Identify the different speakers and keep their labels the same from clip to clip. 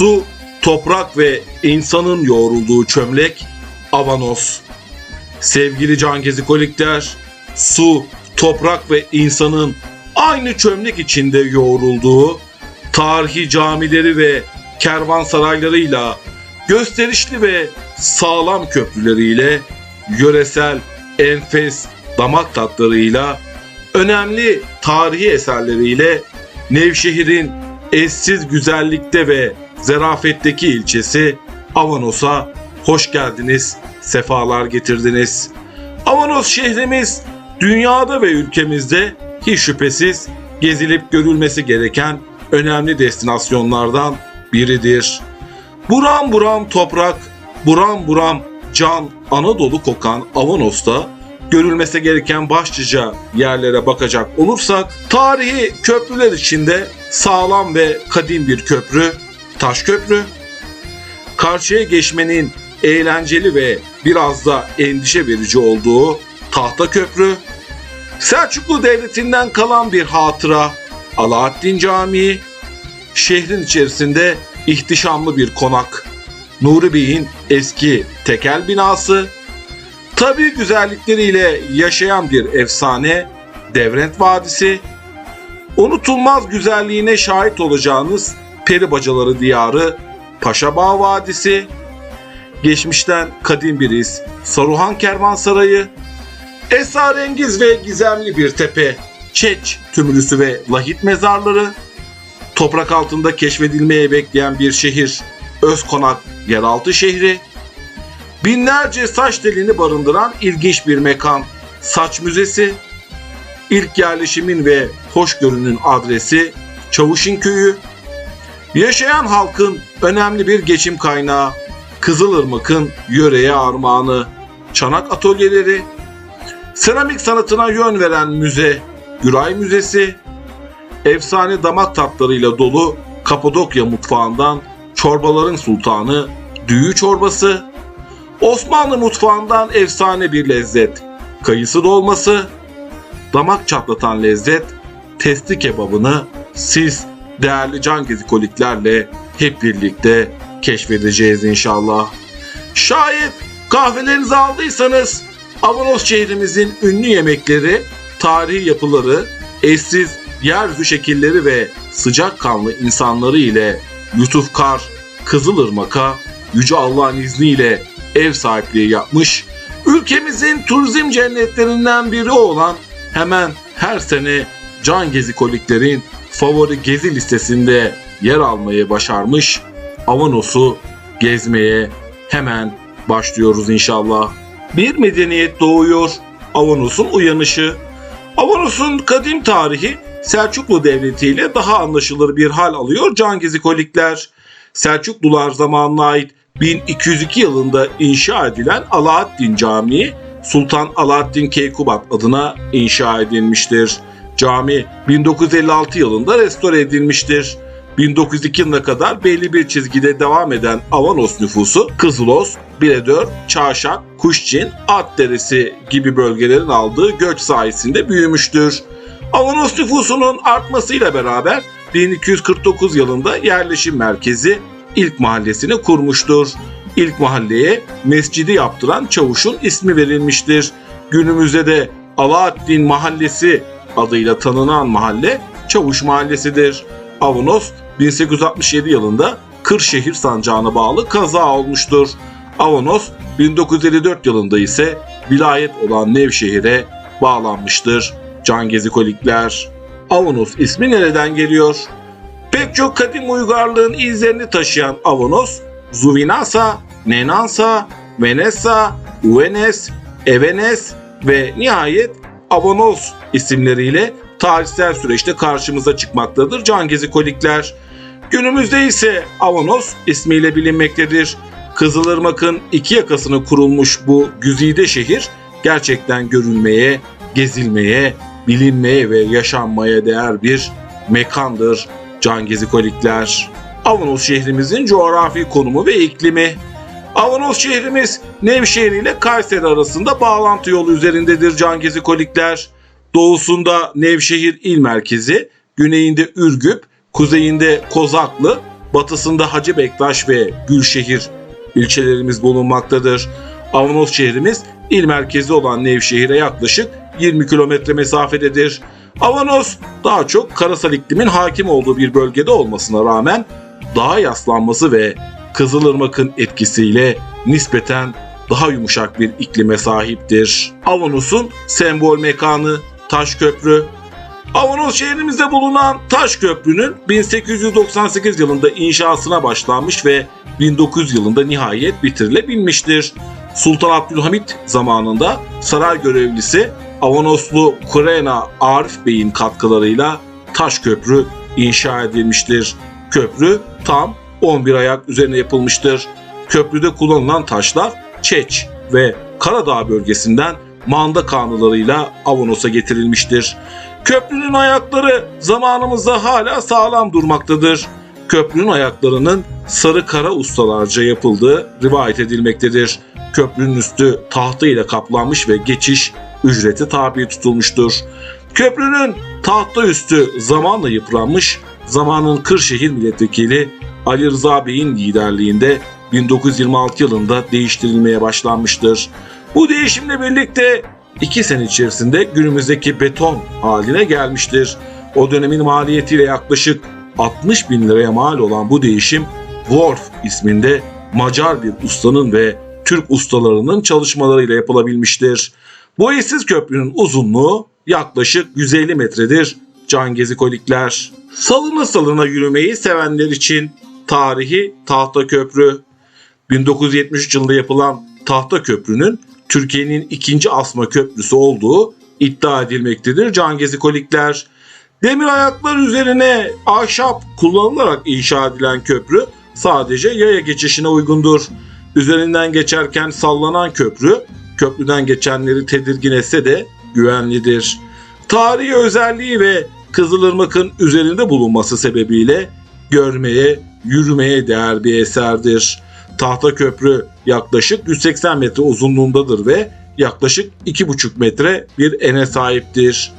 Speaker 1: Su, toprak ve insanın yoğrulduğu çömlek Avanos. Sevgili can gezikolikler, su, toprak ve insanın aynı çömlek içinde yoğrulduğu tarihi camileri ve kervansaraylarıyla, gösterişli ve sağlam köprüleriyle, yöresel, enfes damak tatlarıyla, önemli tarihi eserleriyle Nevşehir'in eşsiz güzellikte ve zerafetteki ilçesi Avanos'a hoş geldiniz, sefalar getirdiniz. Avanos şehrimiz dünyada ve ülkemizde hiç şüphesiz gezilip görülmesi gereken önemli destinasyonlardan biridir. Buram buram toprak, buram buram can Anadolu kokan Avanos'ta görülmesi gereken başlıca yerlere bakacak olursak tarihi köprüler içinde sağlam ve kadim bir köprü, Taş Köprü. Karşıya geçmenin eğlenceli ve biraz da endişe verici olduğu Tahta Köprü. Selçuklu Devleti'nden kalan bir hatıra Alaaddin Camii. Şehrin içerisinde ihtişamlı bir konak. Nuri Bey'in eski tekel binası. Tabi güzellikleriyle yaşayan bir efsane Devrent Vadisi. Unutulmaz güzelliğine şahit olacağınız peri bacaları diyarı Paşabağ Vadisi. Geçmişten kadim bir iz Saruhan Kervansarayı. Esrarengiz ve gizemli bir tepe Çeç tümülüsü ve lahit mezarları. Toprak altında keşfedilmeye bekleyen bir şehir Özkonak yeraltı şehri. Binlerce saç telini barındıran ilginç bir mekan Saç Müzesi. İlk yerleşimin ve hoşgörünün adresi Çavuşin Köyü. Yaşayan halkın önemli bir geçim kaynağı Kızılırmak'ın yöreye armağanı Çanak atölyeleri. Seramik sanatına yön veren müze Güray Müzesi. Efsane damak tatlarıyla dolu Kapadokya mutfağından çorbaların sultanı düğü çorbası. Osmanlı mutfağından efsane bir lezzet. Kayısı dolması. Damak çatlatan lezzet. Testi kebabını siz değerli can gezikoliklerle hep birlikte keşfedeceğiz inşallah. Şayet kahvelerinizi aldıysanız Avanos şehrimizin ünlü yemekleri, tarihi yapıları, eşsiz yeryüzü şekilleri ve sıcakkanlı insanları ile Yusuf Kar, Kızılırmak'a Yüce Allah'ın izniyle ev sahipliği yapmış, ülkemizin turizm cennetlerinden biri olan hemen her sene can gezikoliklerin favori gezi listesinde yer almayı başarmış Avanos'u gezmeye hemen başlıyoruz inşallah. Bir medeniyet doğuyor, Avanos'un uyanışı. Avanos'un kadim tarihi Selçuklu Devleti ile daha anlaşılır bir hal alıyor can gezikolikler. Selçuklular zamanına ait 1202 yılında inşa edilen Alaaddin Camii Sultan Alaaddin Keykubat adına inşa edilmiştir. Cami 1956 yılında restore edilmiştir. 1902 yılına kadar belli bir çizgide devam eden Avanos nüfusu Kızılos, Biredör, Çarşak, Kuşçin, Atderesi gibi bölgelerin aldığı göç sayesinde büyümüştür. Avanos nüfusunun artmasıyla beraber 1249 yılında yerleşim merkezi ilk mahallesini kurmuştur. İlk mahalleye mescidi yaptıran çavuşun ismi verilmiştir. Günümüzde de Alaaddin Mahallesi adıyla tanınan mahalle Çavuş Mahallesi'dir. Avanos 1867 yılında Kırşehir sancağına bağlı kaza olmuştur. Avanos 1954 yılında ise vilayet olan Nevşehir'e bağlanmıştır. Can gezikolikler. Avanos ismi nereden geliyor? Pek çok kadim uygarlığın izlerini taşıyan Avanos, Zuvinasa, Nenansa, Venesa, Uvenes, Evenes ve nihayet Avanos isimleriyle tarihsel süreçte karşımıza çıkmaktadır can gezikolikler. Günümüzde ise Avanos ismiyle bilinmektedir. Kızılırmak'ın iki yakasına kurulmuş bu güzide şehir gerçekten görülmeye, gezilmeye, bilinmeye ve yaşanmaya değer bir mekandır can gezikolikler. Avanos şehrimizin coğrafi konumu ve iklimi. Avanos şehrimiz Nevşehir ile Kayseri arasında bağlantı yolu üzerindedir can gezikolikler. Doğusunda Nevşehir il merkezi, güneyinde Ürgüp, kuzeyinde Kozaklı, batısında Hacı Bektaş ve Gülşehir ilçelerimiz bulunmaktadır. Avanos şehrimiz il merkezi olan Nevşehir'e yaklaşık 20 kilometre mesafededir. Avanos daha çok karasal iklimin hakim olduğu bir bölgede olmasına rağmen dağa yaslanması ve Kızılırmak'ın etkisiyle nispeten daha yumuşak bir iklime sahiptir. Avanos'un sembol mekanı Taş Köprü. Avanos şehrimizde bulunan Taş Köprü'nün 1898 yılında inşasına başlanmış ve 1900 yılında nihayet bitirilebilmiştir. Sultan Abdülhamit zamanında saray görevlisi Avanoslu Kurena Arif Bey'in katkılarıyla Taş Köprü inşa edilmiştir. Köprü tam 11 ayak üzerine yapılmıştır. Köprüde kullanılan taşlar Çeç ve Karadağ bölgesinden manda kanunlarıyla Avanos'a getirilmiştir. Köprünün ayakları zamanımızda hala sağlam durmaktadır. Köprünün ayaklarının sarı kara ustalarca yapıldığı rivayet edilmektedir. Köprünün üstü tahta ile kaplanmış ve geçiş ücreti tabi tutulmuştur. Köprünün tahta üstü zamanla yıpranmış, zamanın Kırşehir milletvekili Ali Rıza Bey'in liderliğinde 1926 yılında değiştirilmeye başlanmıştır. Bu değişimle birlikte iki sene içerisinde günümüzdeki beton haline gelmiştir. O dönemin maliyetiyle yaklaşık 60 bin liraya mal olan bu değişim Wolf isminde Macar bir ustanın ve Türk ustalarının çalışmalarıyla yapılabilmiştir. Bu eşsiz köprünün uzunluğu yaklaşık 150 metredir. Can Gezikolikler. Salına salına yürümeyi sevenler için tarihi Tahta Köprü. 1973 yılında yapılan Tahta Köprü'nün Türkiye'nin ikinci asma köprüsü olduğu iddia edilmektedir. Can Gezikolikler. Demir ayaklar üzerine ahşap kullanılarak inşa edilen köprü sadece yaya geçişine uygundur. Üzerinden geçerken sallanan köprü köprüden geçenleri tedirgin etse de güvenlidir. Tarihi özelliği ve Kızılırmak'ın üzerinde bulunması sebebiyle görmeye, yürümeye değer bir eserdir. Tahta köprü yaklaşık 180 metre uzunluğundadır ve yaklaşık 2,5 metre bir ene sahiptir.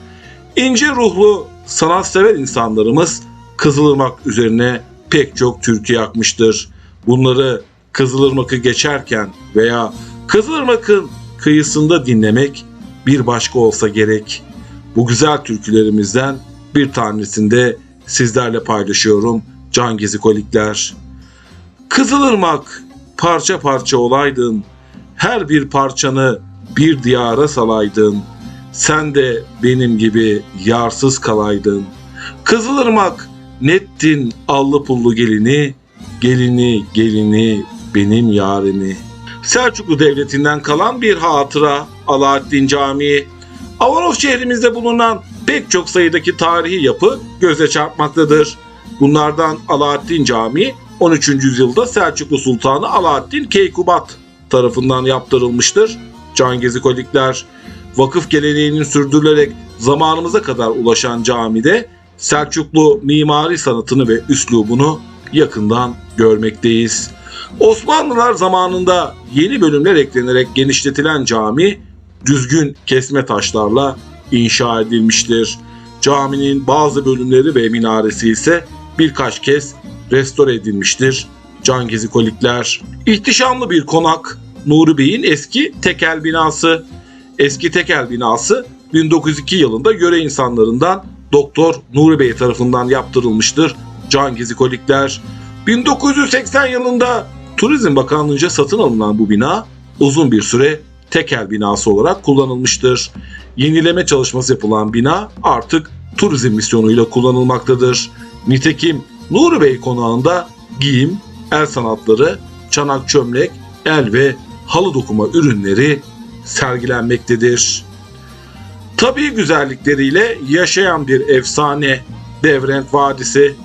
Speaker 1: İnce ruhlu, sanatsever insanlarımız Kızılırmak üzerine pek çok türkü yakmıştır. Bunları Kızılırmak'ı geçerken veya Kızılırmak'ın kıyısında dinlemek bir başka olsa gerek. Bu güzel türkülerimizden bir tanesini de sizlerle paylaşıyorum. Can Gezikolikler. Kızılırmak parça parça olaydın. Her bir parçanı bir diyara salaydın. Sen de benim gibi yarsız kalaydın. Kızılırmak nettin allı pullu gelini, gelini gelini benim yarimi. Selçuklu Devleti'nden kalan bir hatıra Alaaddin Camii. Avanos şehrimizde bulunan pek çok sayıdaki tarihi yapı göze çarpmaktadır. Bunlardan Alaaddin Camii 13. yüzyılda Selçuklu Sultanı Alaaddin Keykubat tarafından yaptırılmıştır. Can Gezikolikler vakıf geleneğinin sürdürülerek zamanımıza kadar ulaşan camide Selçuklu mimari sanatını ve üslubunu yakından görmekteyiz. Osmanlılar zamanında yeni bölümler eklenerek genişletilen cami düzgün kesme taşlarla inşa edilmiştir. Caminin bazı bölümleri ve minaresi ise birkaç kez restore edilmiştir. Can Gezikolikler. İhtişamlı bir konak Nuri Bey'in eski tekel binası. Eski tekel binası 1902 yılında yöre insanlarından Doktor Nuri Bey tarafından yaptırılmıştır. Can Gezikolikler. 1980 yılında Turizm Bakanlığı'nca satın alınan bu bina uzun bir süre tekel binası olarak kullanılmıştır. Yenileme çalışması yapılan bina artık turizm misyonuyla kullanılmaktadır. Nitekim Nuri Bey konağında giyim, el sanatları, çanak çömlek, el ve halı dokuma ürünleri sergilenmektedir. Tabii güzellikleriyle yaşayan bir efsane Devrent Vadisi.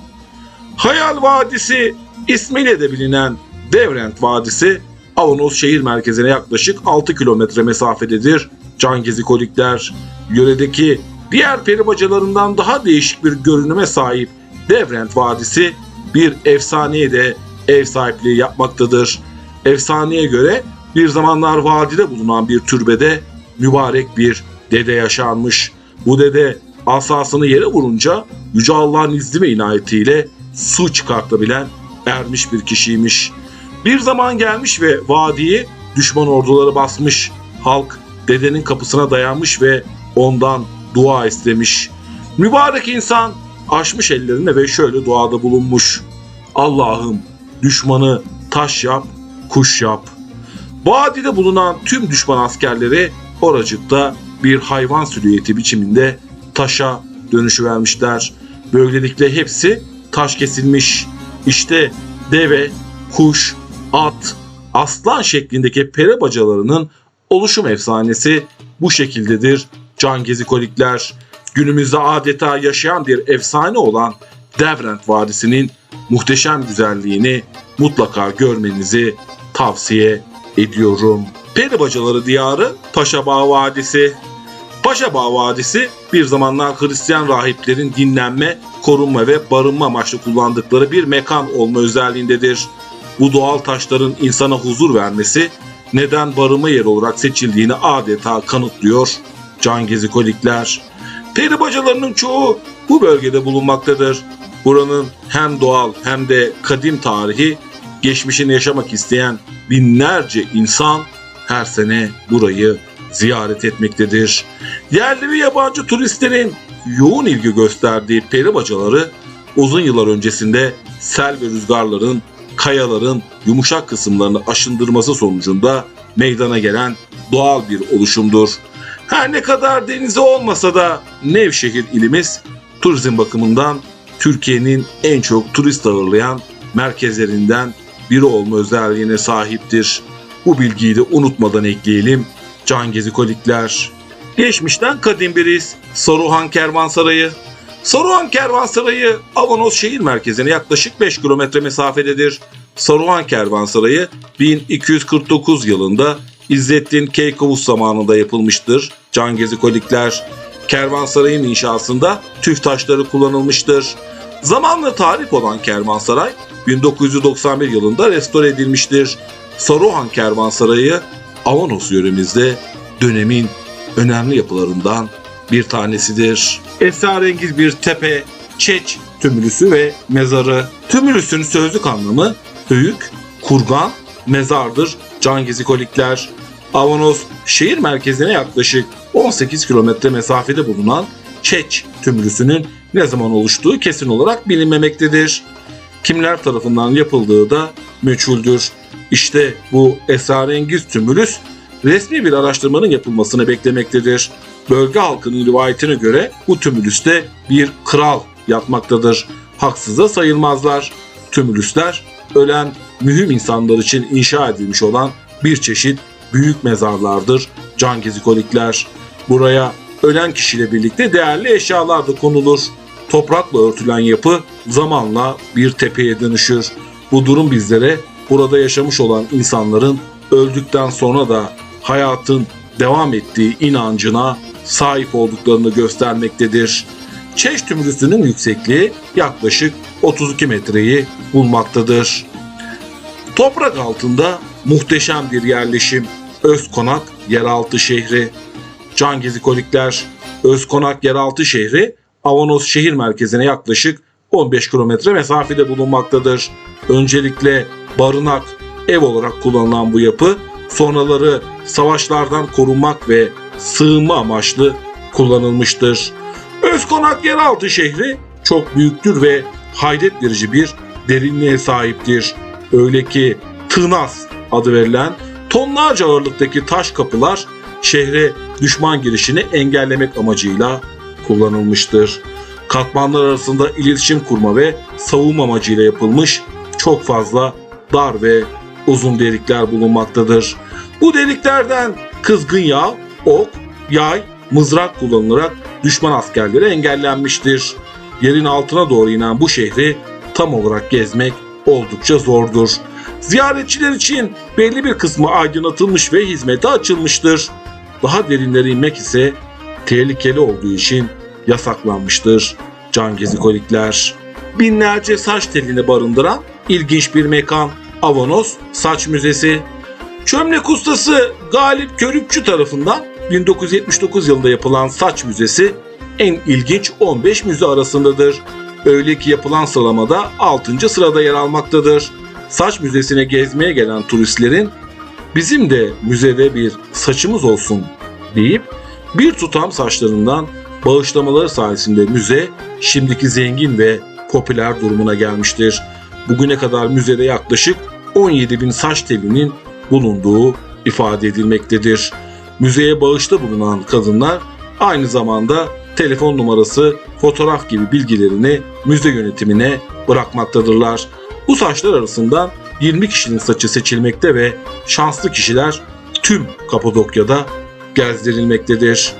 Speaker 1: Hayal Vadisi ismiyle de bilinen Devrent Vadisi Avanos şehir merkezine yaklaşık 6 kilometre mesafededir. Can Gezikolikler yöredeki diğer peri bacalarından daha değişik bir görünüme sahip Devrent Vadisi bir efsaneye de ev sahipliği yapmaktadır. Efsaneye göre bir zamanlar vadide bulunan bir türbede mübarek bir dede yaşanmış. Bu dede asasını yere vurunca Yüce Allah'ın izni ve inayetiyle su çıkartabilen ermiş bir kişiymiş. Bir zaman gelmiş ve vadiyi düşman orduları basmış. Halk dedenin kapısına dayanmış ve ondan dua istemiş. Mübarek insan açmış ellerini ve şöyle duada bulunmuş. Allah'ım düşmanı taş yap, kuş yap. Vadide bulunan tüm düşman askerleri oracıkta bir hayvan silüeti biçiminde taşa dönüşüvermişler. Böylelikle hepsi taş kesilmiş. İşte deve, kuş, at, aslan şeklindeki pere bacalarının oluşum efsanesi bu şekildedir. Can gezikolikler günümüzde adeta yaşayan bir efsane olan Devrent Vadisi'nin muhteşem güzelliğini mutlaka görmenizi tavsiye ediyorum. Peri bacaları diyarı Paşabağ Vadisi. Paşabağ Vadisi bir zamanlar Hristiyan rahiplerin dinlenme, korunma ve barınma amaçlı kullandıkları bir mekan olma özelliğindedir. Bu doğal taşların insana huzur vermesi neden barınma yeri olarak seçildiğini adeta kanıtlıyor can gezikolikler. Peri bacalarının çoğu bu bölgede bulunmaktadır. Buranın hem doğal hem de kadim tarihi geçmişini yaşamak isteyen binlerce insan her sene burayı ziyaret etmektedir. Yerli ve yabancı turistlerin yoğun ilgi gösterdiği peri bacaları uzun yıllar öncesinde sel ve rüzgarların kayaların yumuşak kısımlarını aşındırması sonucunda meydana gelen doğal bir oluşumdur. Her ne kadar denizi olmasa da Nevşehir ilimiz turizm bakımından Türkiye'nin en çok turist ağırlayan merkezlerinden biri olma özelliğine sahiptir. Bu bilgiyi de unutmadan ekleyelim. Can Gezikolikler. Geçmişten kadim bir iz. Saruhan Kervansarayı. Saruhan Kervansarayı Avanos şehir merkezine yaklaşık 5 kilometre mesafededir. Saruhan Kervansarayı 1249 yılında İzzettin Keykovus zamanında yapılmıştır. Can Gezikolikler. Kervansarayın inşasında tüf taşları kullanılmıştır. Zamanla tarih olan Kervansaray 1991 yılında restore edilmiştir. Saruhan Kervansarayı Avanos yöremizde dönemin önemli yapılarından bir tanesidir. Esrarengiz bir tepe, çeç tümülüsü ve mezarı. Tümülüsün sözlük anlamı höyük, kurgan, mezardır. Can gezikolikler. Avanos şehir merkezine yaklaşık 18 kilometre mesafede bulunan Çeç tümülüsünün ne zaman oluştuğu kesin olarak bilinmemektedir. Kimler tarafından yapıldığı da meçhuldür. İşte bu esrarengiz tümülüs resmi bir araştırmanın yapılmasını beklemektedir. Bölge halkının rivayetine göre bu tümülüste bir kral yatmaktadır. Haksız da sayılmazlar. Tümülüsler ölen mühim insanlar için inşa edilmiş olan bir çeşit büyük mezarlardır. Can gezikolikler. Buraya ölen kişiyle birlikte değerli eşyalar da konulur. Toprakla örtülen yapı zamanla bir tepeye dönüşür. Bu durum bizlere burada yaşamış olan insanların öldükten sonra da hayatın devam ettiği inancına sahip olduklarını göstermektedir. Çeş tümrüsünün yüksekliği yaklaşık 32 metreyi bulmaktadır. Toprak altında muhteşem bir yerleşim. Özkonak yeraltı şehri. Can gezikolikler Özkonak yeraltı şehri Avanos şehir merkezine yaklaşık 15 kilometre mesafede bulunmaktadır. Öncelikle barınak, ev olarak kullanılan bu yapı sonraları savaşlardan korunmak ve sığınma amaçlı kullanılmıştır. Özkonak yeraltı şehri çok büyüktür ve hayret verici bir derinliğe sahiptir. Öyle ki Tığnaz adı verilen tonlarca ağırlıktaki taş kapılar şehre düşman girişini engellemek amacıyla kullanılmıştır. Katmanlar arasında iletişim kurma ve savunma amacıyla yapılmış çok fazla dar ve uzun delikler bulunmaktadır. Bu deliklerden kızgın yağ, ok, yay, mızrak kullanılarak düşman askerleri engellenmiştir. Yerin altına doğru inen bu şehri tam olarak gezmek oldukça zordur. Ziyaretçiler için belli bir kısmı aydınlatılmış ve hizmete açılmıştır. Daha derinlere inmek ise tehlikeli olduğu için yasaklanmıştır. Can gezikolikler. Binlerce saç telini barındıran ilginç bir mekan Avanos Saç Müzesi. Çömlek ustası Galip Körükçü tarafından 1979 yılında yapılan Saç Müzesi en ilginç 15 müze arasındadır. Öyle ki yapılan sıralamada 6. sırada yer almaktadır. Saç müzesine gezmeye gelen turistlerin bizim de müzede bir saçımız olsun deyip bir tutam saçlarından bağışlamaları sayesinde müze şimdiki zengin ve popüler durumuna gelmiştir. Bugüne kadar müzede yaklaşık 17 bin saç telinin bulunduğu ifade edilmektedir. Müzeye bağışta bulunan kadınlar aynı zamanda telefon numarası, fotoğraf gibi bilgilerini müze yönetimine bırakmaktadırlar. Bu saçlar arasından 20 kişinin saçı seçilmekte ve şanslı kişiler tüm Kapadokya'da gezdirilmektedir.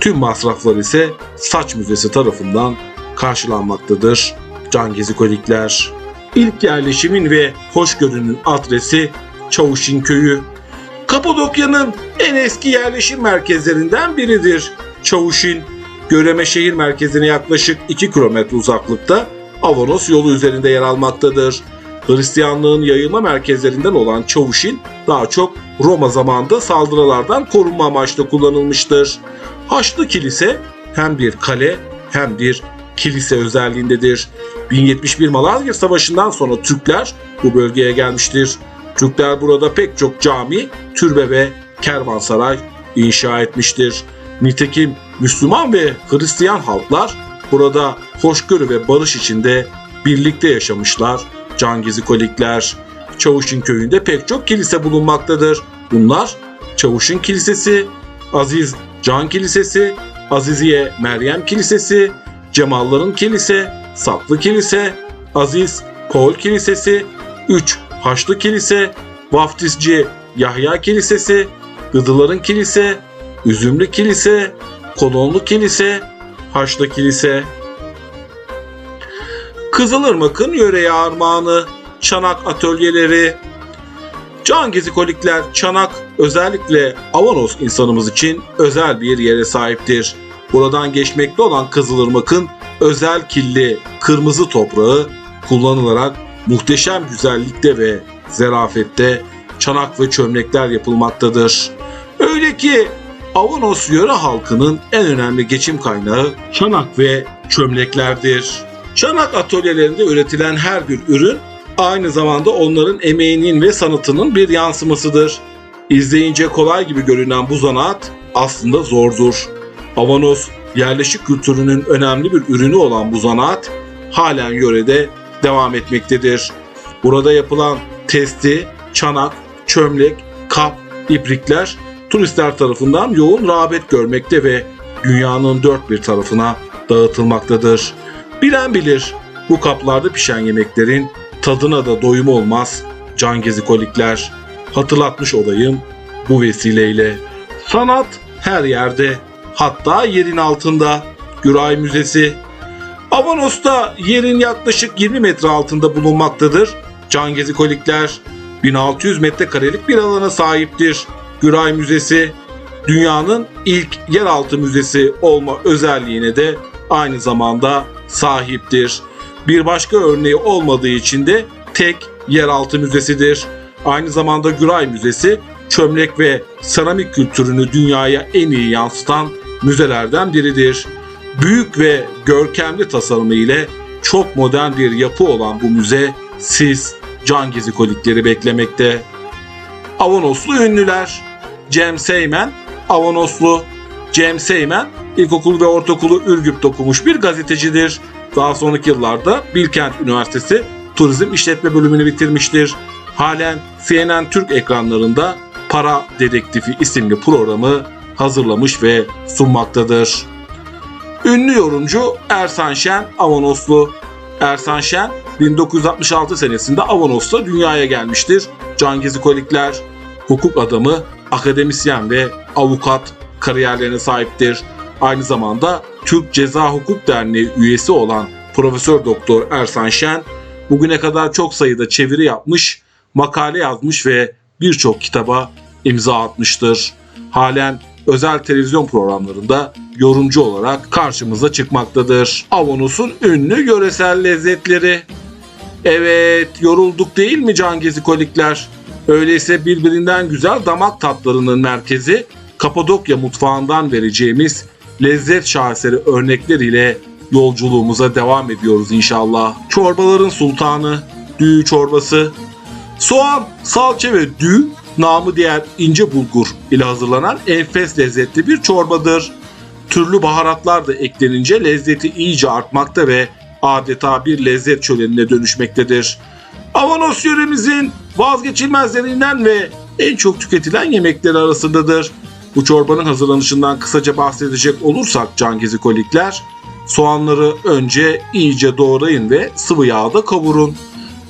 Speaker 1: Tüm masraflar ise saç müzesi tarafından karşılanmaktadır. Can Gezikolikler. İlk yerleşimin ve hoşgörünün adresi Çavuşin Köyü. Kapadokya'nın en eski yerleşim merkezlerinden biridir. Çavuşin, Göreme şehir merkezine yaklaşık 2 kilometre uzaklıkta Avanos yolu üzerinde yer almaktadır. Hristiyanlığın yayılma merkezlerinden olan Çavuşin daha çok Roma zamanında saldırılardan korunma amaçlı kullanılmıştır. Haçlı Kilise hem bir kale hem bir kilise özelliğindedir. 1071 Malazgirt Savaşı'ndan sonra Türkler bu bölgeye gelmiştir. Türkler burada pek çok cami, türbe ve kervansaray inşa etmiştir. Nitekim Müslüman ve Hristiyan halklar burada hoşgörü ve barış içinde birlikte yaşamışlar. Cangizikolikler, Çavuşin köyünde pek çok kilise bulunmaktadır. Bunlar Çavuşin Kilisesi, Aziz Can Kilisesi, Aziziye Meryem Kilisesi, Cemalların Kilise, Saklı Kilise, Aziz Kol Kilisesi, 3 Haçlı Kilise, Vaftizci Yahya Kilisesi, Gıdıların Kilise, Üzümlü Kilise, Kolonlu Kilise, Haçlı Kilise. Kızılırmak'ın yöreye armağanı, çanak atölyeleri, Can Gezikolikler çanak özellikle Avanos insanımız için özel bir yere sahiptir. Buradan geçmekte olan Kızılırmak'ın özel killi kırmızı toprağı kullanılarak muhteşem güzellikte ve zerafette çanak ve çömlekler yapılmaktadır. Öyle ki Avanos yöre halkının en önemli geçim kaynağı çanak ve çömleklerdir. Çanak atölyelerinde üretilen her bir ürün aynı zamanda onların emeğinin ve sanatının bir yansımasıdır. İzleyince kolay gibi görünen bu zanaat aslında zordur. Avanos yerleşik kültürünün önemli bir ürünü olan bu zanaat halen yörede devam etmektedir. Burada yapılan testi, çanak, çömlek, kap, ibrikler turistler tarafından yoğun rağbet görmekte ve dünyanın dört bir tarafına dağıtılmaktadır. Bilen bilir bu kaplarda pişen yemeklerin tadına da doyum olmaz can gezikolikler. Hatırlatmış olayım bu vesileyle. Sanat her yerde hatta yerin altında. Güray Müzesi. Avanos'ta yerin yaklaşık 20 metre altında bulunmaktadır. Can gezikolikler 1600 metrekarelik bir alana sahiptir. Güray Müzesi dünyanın ilk yeraltı müzesi olma özelliğine de aynı zamanda sahiptir. Bir başka örneği olmadığı için de tek yeraltı müzesidir. Aynı zamanda Güray Müzesi çömlek ve seramik kültürünü dünyaya en iyi yansıtan müzelerden biridir. Büyük ve görkemli tasarımı ile çok modern bir yapı olan bu müze siz can gezikolikleri beklemekte. Avanoslu ünlüler Cem Seymen, Avanoslu. Cem Seymen, ilkokul ve ortaokulu Ürgüp'te okumuş bir gazetecidir. Daha sonraki yıllarda Bilkent Üniversitesi Turizm İşletme bölümünü bitirmiştir. Halen CNN Türk ekranlarında Para Dedektifi isimli programı hazırlamış ve sunmaktadır. Ünlü yorumcu Ersan Şen Avanoslu. Ersan Şen 1966 senesinde Avanos'ta dünyaya gelmiştir. Can Gezikolikler, hukuk adamı, akademisyen ve avukat kariyerlerine sahiptir. Aynı zamanda Türk Ceza Hukuk Derneği üyesi olan Profesör Doktor Ersan Şen bugüne kadar çok sayıda çeviri yapmış, makale yazmış ve birçok kitaba imza atmıştır. Halen özel televizyon programlarında yorumcu olarak karşımıza çıkmaktadır. Avanos'un ünlü yöresel lezzetleri. Evet, yorulduk değil mi can gezikolikler? Öyleyse birbirinden güzel damak tatlarının merkezi Kapadokya mutfağından vereceğimiz lezzet şaheseri örnekleriyle yolculuğumuza devam ediyoruz inşallah. Çorbaların sultanı, düğü çorbası. Soğan, salça ve düğü namı diğer ince bulgur ile hazırlanan enfes lezzetli bir çorbadır. Türlü baharatlar da eklenince lezzeti iyice artmakta ve adeta bir lezzet şölenine dönüşmektedir. Avanos yöremizin vazgeçilmezlerinden ve en çok tüketilen yemekleri arasındadır. Bu çorbanın hazırlanışından kısaca bahsedecek olursak cangezikolikler, soğanları önce iyice doğrayın ve sıvı yağda kavurun.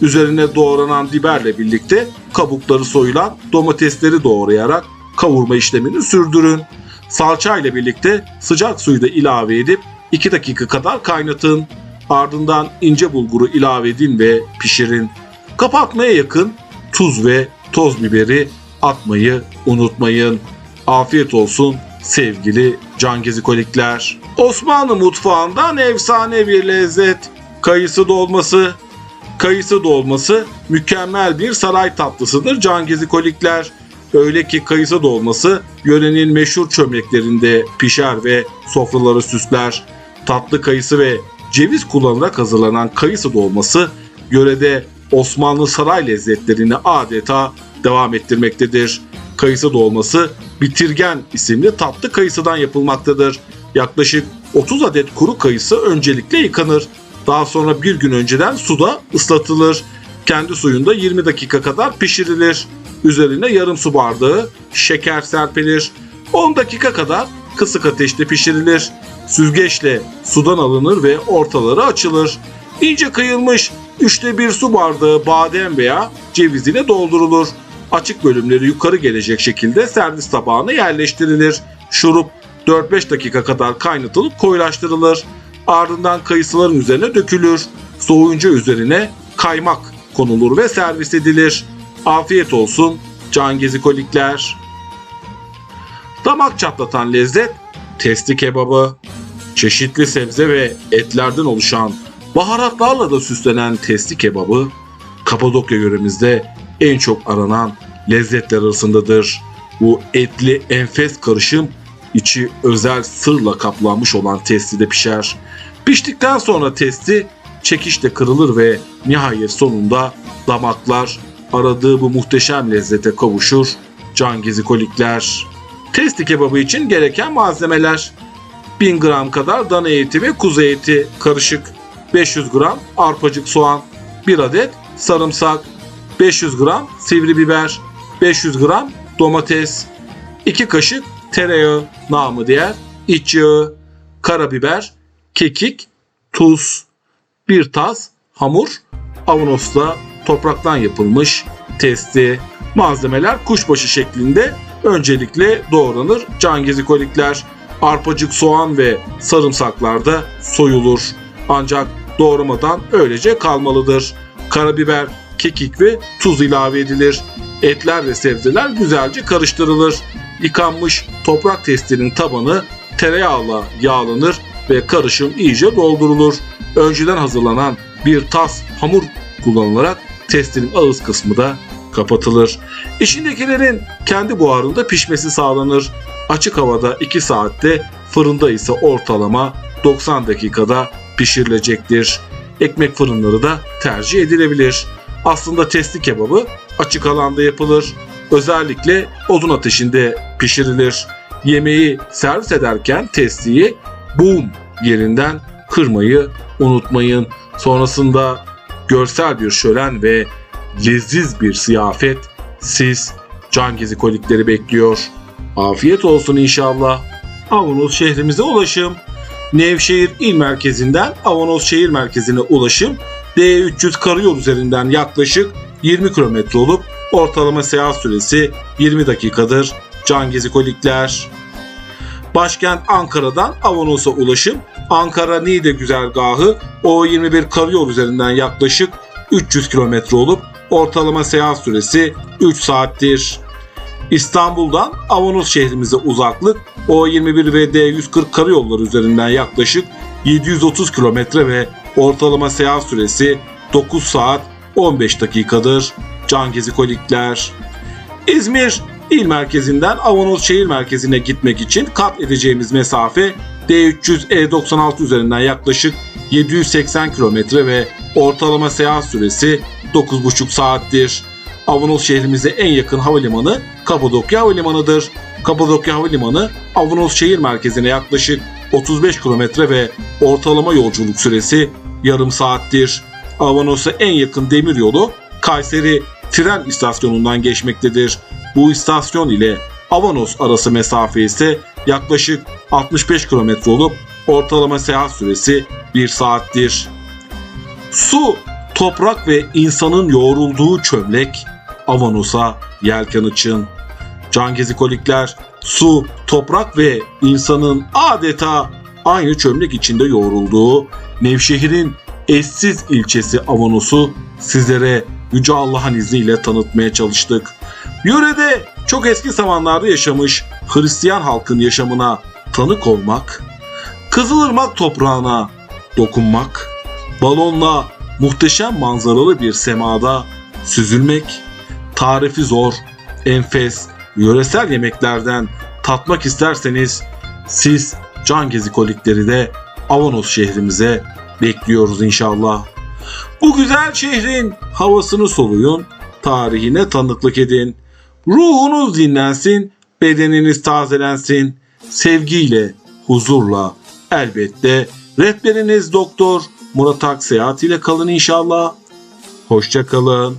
Speaker 1: Üzerine doğranan biberle birlikte kabukları soyulan domatesleri doğrayarak kavurma işlemini sürdürün. Salça ile birlikte sıcak suyu da ilave edip 2 dakika kadar kaynatın. Ardından ince bulguru ilave edin ve pişirin. Kapatmaya yakın tuz ve toz biberi atmayı unutmayın. Afiyet olsun sevgili cangezikolikler. Osmanlı mutfağından efsane bir lezzet. Kayısı dolması. Kayısı dolması mükemmel bir saray tatlısıdır cangezikolikler. Öyle ki kayısı dolması yörenin meşhur çömleklerinde pişer ve sofraları süsler. Tatlı kayısı ve ceviz kullanarak hazırlanan kayısı dolması yörede Osmanlı saray lezzetlerini adeta devam ettirmektedir. Kayısı dolması bitirgen isimli tatlı kayısıdan yapılmaktadır. Yaklaşık 30 adet kuru kayısı öncelikle yıkanır. Daha sonra bir gün önceden suda ıslatılır. Kendi suyunda 20 dakika kadar pişirilir. Üzerine yarım su bardağı şeker serpilir. 10 dakika kadar kısık ateşte pişirilir. Süzgeçle sudan alınır ve ortaları açılır. İnce kıyılmış üçte bir su bardağı badem veya ceviz ile doldurulur. Açık bölümleri yukarı gelecek şekilde servis tabağına yerleştirilir. Şurup 4-5 dakika kadar kaynatılıp koyulaştırılır. Ardından kayısıların üzerine dökülür. Soğuyunca üzerine kaymak konulur ve servis edilir. Afiyet olsun cangezikolikler. Damak çatlatan lezzet testi kebabı. Çeşitli sebze ve etlerden oluşan baharatlarla da süslenen testi kebabı Kapadokya yöremizde en çok aranan lezzetler arasındadır. Bu etli enfes karışım içi özel sırla kaplanmış olan testide pişer. Piştikten sonra testi çekişle kırılır ve nihayet sonunda damaklar aradığı bu muhteşem lezzete kavuşur. Cangezikolikler. Testi kebabı için gereken malzemeler 1000 gram kadar dana eti ve kuzu eti karışık, 500 gram arpacık soğan, 1 adet sarımsak, 500 gram sivri biber, 500 gram domates, 2 kaşık tereyağı namı diğer iç yağı, karabiber, kekik, tuz, bir tas hamur, avanosla topraktan yapılmış testi. Malzemeler kuşbaşı şeklinde öncelikle doğranır. Cangezikolikler, arpacık soğan ve sarımsaklar da soyulur. Ancak doğramadan öylece kalmalıdır. Karabiber, kekik ve tuz ilave edilir. Etler ve sebzeler güzelce karıştırılır. Yıkanmış toprak testinin tabanı tereyağla yağlanır ve karışım iyice doldurulur. Önceden hazırlanan bir tas hamur kullanılarak testinin ağız kısmı da kapatılır. İçindekilerin kendi buharında pişmesi sağlanır. Açık havada 2 saatte, fırında ise ortalama 90 dakikada pişirilecektir. Ekmek fırınları da tercih edilebilir. Aslında testi kebabı açık alanda yapılır. Özellikle odun ateşinde pişirilir. Yemeği servis ederken testiyi boom yerinden kırmayı unutmayın. Sonrasında görsel bir şölen ve leziz bir ziyafet siz can gezikolikleri bekliyor. Afiyet olsun inşallah. Avanos şehrimize ulaşım. Nevşehir il merkezinden Avanos şehir merkezine ulaşım D300 karayol üzerinden yaklaşık 20 kilometre olup ortalama seyahat süresi 20 dakikadır. Can gezikolikler. Başkent Ankara'dan Avanos'a ulaşım Ankara Niğde güzergahı O21 karayol üzerinden yaklaşık 300 kilometre olup ortalama seyahat süresi 3 saattir. İstanbul'dan Avanos şehrimize uzaklık O21 ve D140 karayolları üzerinden yaklaşık 730 kilometre ve ortalama seyahat süresi 9 saat 15 dakikadır. Can Gezikolikler. İzmir il merkezinden Avanos şehir merkezine gitmek için kat edeceğimiz mesafe D300 E96 üzerinden yaklaşık 780 kilometre ve ortalama seyahat süresi 9,5 saattir. Avanos şehrimize en yakın havalimanı Kapadokya Havalimanı'dır. Kapadokya Havalimanı Avanos şehir merkezine yaklaşık 35 kilometre ve ortalama yolculuk süresi yarım saattir. Avanos'a en yakın demir yolu Kayseri tren istasyonundan geçmektedir. Bu istasyon ile Avanos arası mesafe ise yaklaşık 65 kilometre olup ortalama seyahat süresi 1 saattir. Su, toprak ve insanın yoğrulduğu çömlek Avanos'a yelken açın. Can gezikolikler, su, toprak ve insanın adeta aynı çömlek içinde yoğrulduğu Nevşehir'in eşsiz ilçesi Avanos'u sizlere Yüce Allah'ın izniyle tanıtmaya çalıştık. Yörede çok eski zamanlarda yaşamış Hristiyan halkın yaşamına tanık olmak, Kızılırmak toprağına dokunmak, balonla muhteşem manzaralı bir semada süzülmek, tarifi zor, enfes, yöresel yemeklerden tatmak isterseniz siz can gezikolikleri de Avanos şehrimize bekliyoruz inşallah. Bu güzel şehrin havasını soluyun, tarihine tanıklık edin. Ruhunuz dinlensin, bedeniniz tazelensin. Sevgiyle, huzurla, elbette rehberiniz Doktor Murat Akseyahat ile kalın inşallah. Hoşça kalın.